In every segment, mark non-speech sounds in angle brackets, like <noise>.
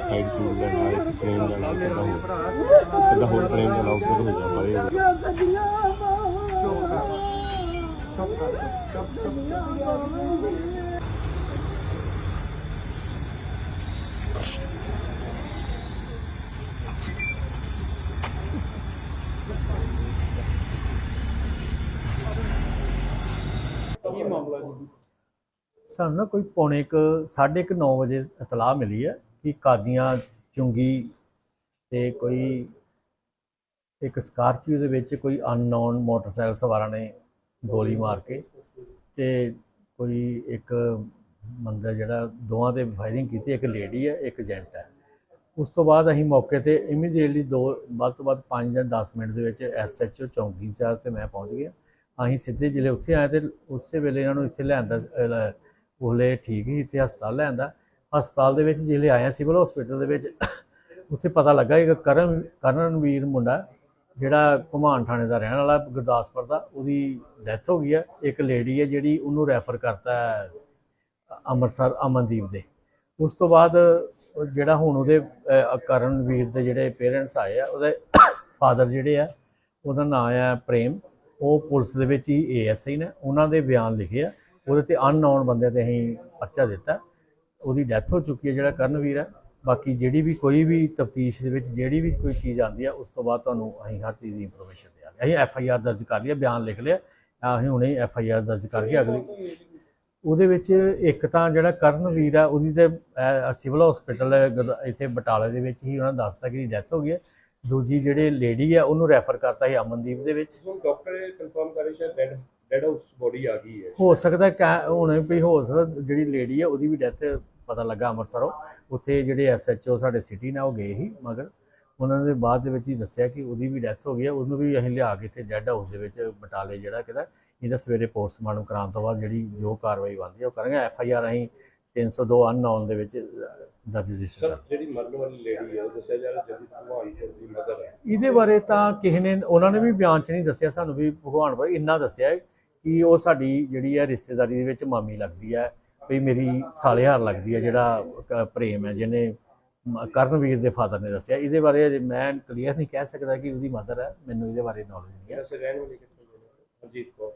Side tour ਦਾ ਨਾਲ ਇੱਕ frame ਦਾ ਨਾਲ ਕਿੱਦਾਂ ਹੋ ਕਿੱਦਾਂ ਹੋਰ ਫਰੇਮ ਦਾ ਨਾਲ ਕਿੱਦਾਂ ਹੋ ਜਾ ਪਰੇ ਚੁੱਪ ਕਰ ਚੁੱਪ ਕਰ ਚੁੱਪ ਚੁੱਪ ਸਾਨੂੰ ਨਾ ਕੋਈ ਪੌਣੇ ਕੁ ਸਾਢੇ ਕੁ 9 ਵਜੇ ਇਤਲਾਹ ਮਿਲੀ ਹੈ ਕਿ ਕਾਦੀਆਂ ਚੁੰਗੀ ਤੇ ਕੋਈ ਇੱਕ ਸਕਾਰਪੀਓ ਦੇ ਵਿੱਚ ਕੋਈ ਅਨਨੋਨ ਮੋਟਰਸਾਈਕਲ ਸਵਾਰਾਂ ਨੇ ਗੋਲੀ ਮਾਰ ਕੇ ਤੇ ਕੋਈ ਇੱਕ ਬੰਦਾ ਜਿਹੜਾ ਦੋਵਾਂ ਤੇ ਫਾਇਰਿੰਗ ਕੀਤੀ ਇੱਕ ਲੇਡੀ ਹੈ ਇੱਕ ਜੈਂਟ ਹੈ। ਉਸ ਤੋਂ ਬਾਅਦ ਅਸੀਂ ਮੌਕੇ ਤੇ ਇਮੀਡੀਏਟਲੀ ਦੋ ਵੱਧ ਤੋਂ ਵੱਧ 5 ਜਾਂ 10 ਮਿੰਟ ਦੇ ਵਿੱਚ ਐਸਐਚਓ ਚੌਂਕੀ ਇੰਚਾਰਜ ਤੇ ਮੈਂ ਪਹੁੰਚ ਗਿਆ। ਅਸੀਂ ਸਿੱਧੇ ਜ਼ਿਲ੍ਹੇ ਉੱਥੇ ਆਏ ਤੇ ਉਸੇ ਵੇਲੇ ਇਹਨਾਂ ਨੂੰ ਇੱਥੇ ਲਿਆਂਦਾ ਅਹ, ਉਹਲੇ ਠੀਕ ਹੀ ਇੱਥੇ ਹਸਪਤਾਲ ਲਿਆਂਦਾ। ਹਸਪਤਾਲ ਦੇ ਵਿੱਚ ਜਿਹੜੇ ਆਇਆ ਸਿਵਲ ਹਸਪੀਟਲ ਦੇ ਵਿੱਚ। ਉੱਥੇ ਪਤਾ ਲੱਗਾ ਕਿ ਕਰਨ ਕਰਨਵੀਰ ਮੁੰਡਾ ਜਿਹੜਾ ਘੁਮਾਨ ਥਾਣੇ ਦਾ ਰਹਿਣ ਵਾਲਾ ਗੁਰਦਾਸਪੁਰ ਦਾ ਉਹਦੀ ਡੈਥ ਹੋ ਗਈ ਹੈ ਇੱਕ ਲੇਡੀ ਹੈ ਜਿਹੜੀ ਉਹਨੂੰ ਰੈਫਰ ਕਰਤਾ ਅੰਮ੍ਰਿਤਸਰ ਅਮਨਦੀਪ ਦੇ। ਉਸ ਤੋਂ ਬਾਅਦ ਜਿਹੜਾ ਹੁਣ ਉਹਦੇ ਕਰਨਵੀਰ ਦੇ ਜਿਹੜੇ ਪੇਰੈਂਟਸ ਆਏ ਆ ਉਹਦੇ <coughs> ਫਾਦਰ ਜਿਹੜੇ ਆ ਉਹਦਾ ਨਾਮ ਆ ਪ੍ਰੇਮ। ਉਹ ਪੁਲਿਸ ਦੇ ਵਿੱਚ ਹੀ ਏਐਸਆਈ ਨੇ ਉਹਨਾਂ ਦੇ ਬਿਆਨ ਲਿਖੇ ਆ। ਉਹਦੇ ਤੇ ਅਨਨੋਨ ਬੰਦੇ ਤੇ ਅਸੀਂ ਪਰਚਾ ਦਿੱਤਾ। ਉਹਦੀ ਡੈਥ ਹੋ ਚੁੱਕੀ ਹੈ ਜਿਹੜਾ ਕਰਨਵੀਰ ਹੈ ਬਾਕੀ ਜਿਹੜੀ ਵੀ ਕੋਈ ਵੀ ਤਫਤੀਸ਼ ਦੇ ਵਿੱਚ ਜਿਹੜੀ ਵੀ ਕੋਈ ਚੀਜ਼ ਆਉਂਦੀ ਆ ਉਸ ਤੋਂ ਬਾਅਦ ਤੁਹਾਨੂੰ ਅਸੀਂ ਹਰ ਚੀਜ਼ ਦੀ ਇਨਫੋਰਮੇਸ਼ਨ ਦਿਆਂਗੇ। ਅਸੀਂ ਐਫ ਆਈ ਆਰ ਦਰਜ ਕਰ ਲਿਆ ਬਿਆਨ ਲਿਖ ਲਿਆ। ਅਸੀਂ ਹੁਣੇ ਐਫ ਆਈ ਆਰ ਦਰਜ ਕਰਕੇ ਅਗਲੀ। ਉਹਦੇ ਵਿੱਚ ਇੱਕ ਤਾਂ ਜਿਹੜਾ ਕਰਨਵੀਰ ਆ ਉਹਦੀ ਤੇ ਅਹ, ਸਿਵਲ ਹਸਪੀਟਲ ਇੱਥੇ ਬਟਾਲੇ ਦੇ ਵਿੱਚ ਹੀ ਉਹਨਾਂ ਨੇ ਦੱਸਤਾ ਕਿ ਡੈਥ ਹੋ ਗਈ ਹੈ। ਦੂਜੀ ਜਿਹੜੇ ਲੇਡੀ ਆ ਉਹਨੂੰ ਰੈਫਰ ਕਰਤਾ ਸੀ ਅਮਨਦੀਪ ਦੇ ਵਿੱਚ। ਹੁਣ ਡਾਕਟਰ ਕਨਫਰਮ ਕਰੇ ਸ਼ਾਇਦ ਡੈਡ ਡੈਡ ਹਾਊਸ ਬੋਡੀ ਆ ਗਈ ਹੈ। ਹੋ ਸਕਦਾ ਕੈ- ਹੁਣ ਵੀ ਹੋ ਸਕਦਾ ਜਿਹੜੀ ਲੇਡੀ ਆ ਉਹਦੀ ਵੀ ਡੈਥ ਪਤਾ ਲੱਗਾ ਅੰਮ੍ਰਿਤਸਰੋਂ। ਉੱਥੇ ਜਿਹੜੇ ਐਸਐਚਓ ਸਾਡੇ ਸਿਟੀ ਨੇ ਉਹ ਗਏ ਸੀ ਮਗਰ ਉਹਨਾਂ ਨੇ ਬਾਅਦ ਦੇ ਵਿੱਚ ਹੀ ਦੱਸਿਆ ਕਿ ਉਹਦੀ ਵੀ ਡੈਥ ਹੋ ਗਈ ਹੈ ਉਹਨੂੰ ਵੀ ਅਸੀਂ ਲਿਆ ਕੇ ਇੱਥੇ ਡੈੱਡ ਹਾਊਸ ਦੇ ਵਿੱਚ ਬਟਾਲੇ ਜਿਹੜਾ ਕਿਦਾ ਇਹਦਾ ਸਵੇਰੇ ਪੋਸਟਮਾਰਟਮ ਕਰਾਉਣ ਤੋਂ ਬਾਅਦ ਜਿਹੜੀ ਜੋ ਕਾਰਵਾਈ ਬਣਦੀ ਹੈ ਉਹ ਕਰਾਂਗੇ। ਐਫ ਆਈ ਆਰ ਅਸੀਂ 302 ਅਨਨੋਨ ਦੇ ਵਿੱਚ ਦਰਜ ਰਜਿਸਟਰ ਜਿਹੜੀ ਮਰਨ ਵਾਲੀ ਲੇਡੀ ਹੈ ਉਹ ਦੱਸਿਆ ਜਾ ਰਿਹਾ ਜਦੀ ਭਗਵਾਨਪੁਰ ਦੀ ਮਦਰ ਹੈ। ਇਹਦੇ ਬਾਰੇ ਤਾਂ ਕਿਸੇ ਨੇ ਉਹਨਾਂ ਨੇ ਵੀ ਬਿਆਨ 'ਚ ਨਹੀਂ ਦੱਸਿਆ ਸਾਨੂੰ ਵੀ ਭਗਵਾਨ ਭਾਈ ਇੰਨਾ ਦੱਸਿਆ ਕਿ ਉਹ ਸਾਡੀ ਜਿਹੜੀ ਹੈ ਰਿਸ਼ਤੇਦਾਰੀ ਦੇ ਵਿੱਚ ਮਾਮੀ ਲੱਗਦੀ ਹੈ ਵੀ ਮੇਰੀ ਸਾਲੇਹਾਰ ਲੱਗਦੀ ਹੈ ਜਿਹੜਾ ਪ੍ਰੇਮ ਹੈ ਜਿਹਨੇ ਕਰਨਵੀਰ ਦੇ ਫਾਦਰ ਨੇ ਦੱਸਿਆ। ਇਹਦੇ ਬਾਰੇ ਅਜੇ ਮੈਂ ਕਲੀਅਰ ਨਹੀਂ ਕਹਿ ਸਕਦਾ ਕਿ ਉਹਦੀ ਮਦਰ ਹੈ ਮੈਨੂੰ ਇਹਦੇ ਬਾਰੇ ਨੌਲੇਜ ਨਹੀਂ ਹੈ। ਅਜੀਤ ਕੌਰ।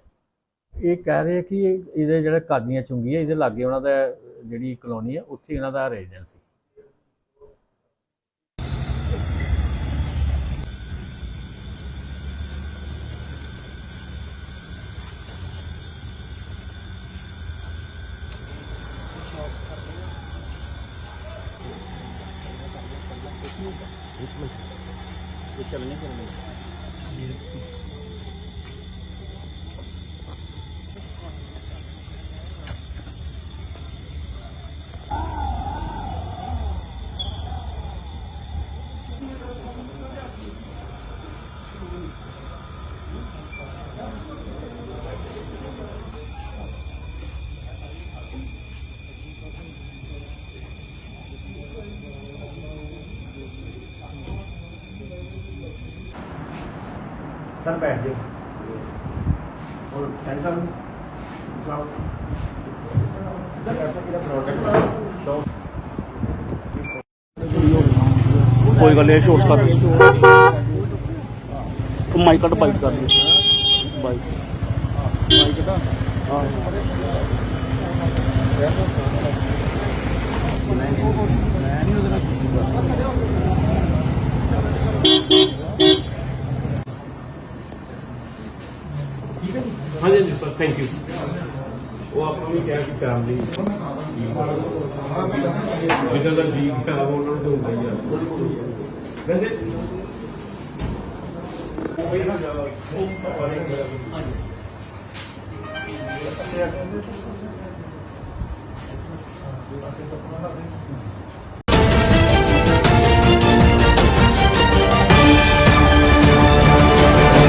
ਇਹ ਕਹਿ ਰਹੇ ਕਿ ਇਹ- ਇਹਦੇ ਜਿਹੜਾ ਕਾਦੀਆਂ ਚੁੰਗੀ ਹੈ ਇਹਦੇ ਲਾਗੇ ਉਹਨਾਂ ਦਾ ਜਿਹੜੀ ਕਲੋਨੀ ਹੈ ਉੱਥੇ ਇਹਨਾਂ ਦਾ ਰੈਜ਼ੀਡੈਂਸ ਸੀ। ਸਰ ਬੈਠ ਜਾਓ ਹੋਰ ਟੈਨਸ਼ਨ ਜਾਓ ਕੋਈ ਗੱਲ ਨਹੀਂ ਸ਼ੋਰਟ ਕਰ ਉਹ ਮਾਈਕ ਕੱਟ ਬਾਈਕ ਕਰ ਲਈ। ਬਾਈਕ। ਮਾਈਕ ਕੱਟ ਹਾਂ ਹਾਂਜੀ ਜੀ ਸਰ ਥੈਂਕ ਯੂ ਉਹ ਆਪਾਂ ਵੀ ਕਿਹਾ ਕਿ ਫੈਮਿਲੀ ਜਿਹਦਾ ਦਾ ਜੀ ਹੈ ਉਹਨਾਂ ਨੂੰ ਹੁੰਦਾ ਹੀ ਆ। ਵੈਸੇ ਉਹ ਵੀ ਨਾ ਜਾ ਉਹ ਪਾਣੀ ਹਾਂਜੀ।